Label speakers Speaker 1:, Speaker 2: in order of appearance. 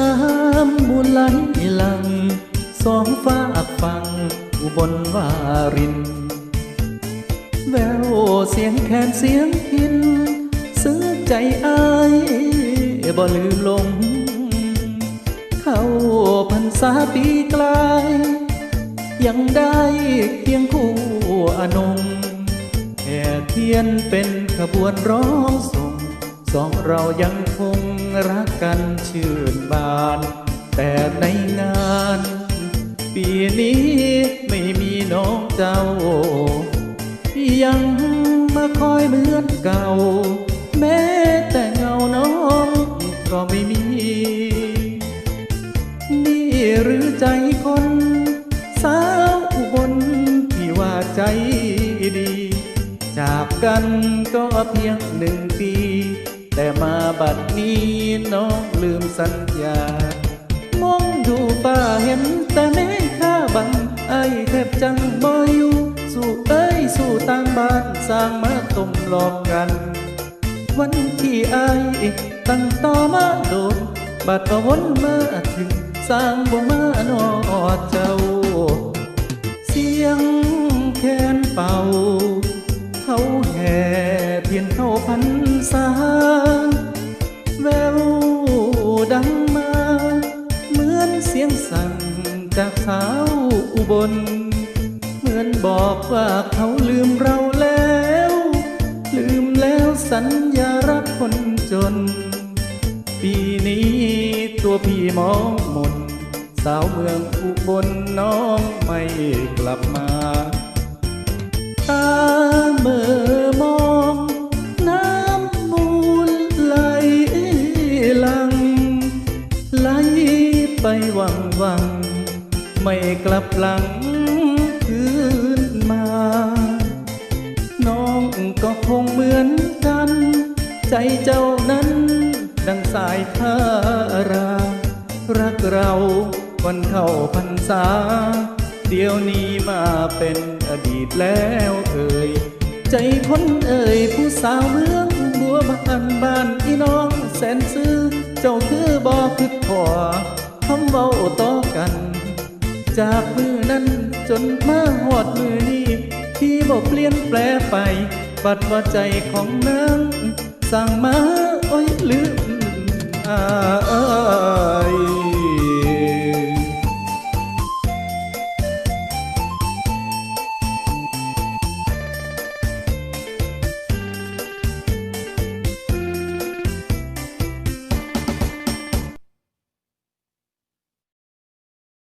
Speaker 1: น้ำมูลไหลหลัง สองฟ้าฟังอุบลวาริน แววเสียงแคนเสียงพินซึ้งใจอายบ่ลืมลง เข้าพรรษาปีกลาย ยังได้เคียงคู่อนงแห่เทียนเป็นขบวนร้องส่ง สองเรายังคงรักกันชื่นบาน แต่ในงาน ปีนี้ไม่มีน้องเจ้า ยังมาคอยเหมือนเก่า แม้แต่เงาน้องก็ไม่มี นี่หรือใจคนสาวอุบลที่ว่าใจดี จากกันก็เพียงหนึ่งปี แต่มาบัดนี้น้องลืมสัญญามองดูป่าเห็นแต่แม่ข้าบังไอ้แทบจังบ่อยู่สู่เอ้ยสู่ต่างบ้านสร้างมาต้มหลอกกัน วันที่ไอ้ตั้งต่อมาโดนบัดก็วนมาถึงสร้างบ่มานอเจ้า เสียงแคนเป่าากสาว อุบล เหมือนบอกว่าเขาลืมเราแล้ว ลืมแล้วสัญญารักคนจน ปีนี้ตัวพี่มองมน สาวเมืองอุบลน้องไม่กลับมาตาเมื่อมองน้ำมูลไหลลังไหลไปวังวัง ไม่กลับหลังคืนมา น้องก็คงเหมือนกัน ใจเจ้านั้นดังสายทารา รักเราวันเข้าพรรษา เดี๋ยวนี้มาเป็นอดีตแล้วเอ่ยใจคนเอ่ยผู้สาวเมืองบัวบานบ้านพี่น้องแสนซื้อ เจ้าคือบ่คือพอคำเว้าต่อกัน จากมือนั้นจนมาหอดมือนี้ที่บอกเปลี่ยนแปลไป บัดว่าใจของนางสั่งมาอ้ยลืมอ่า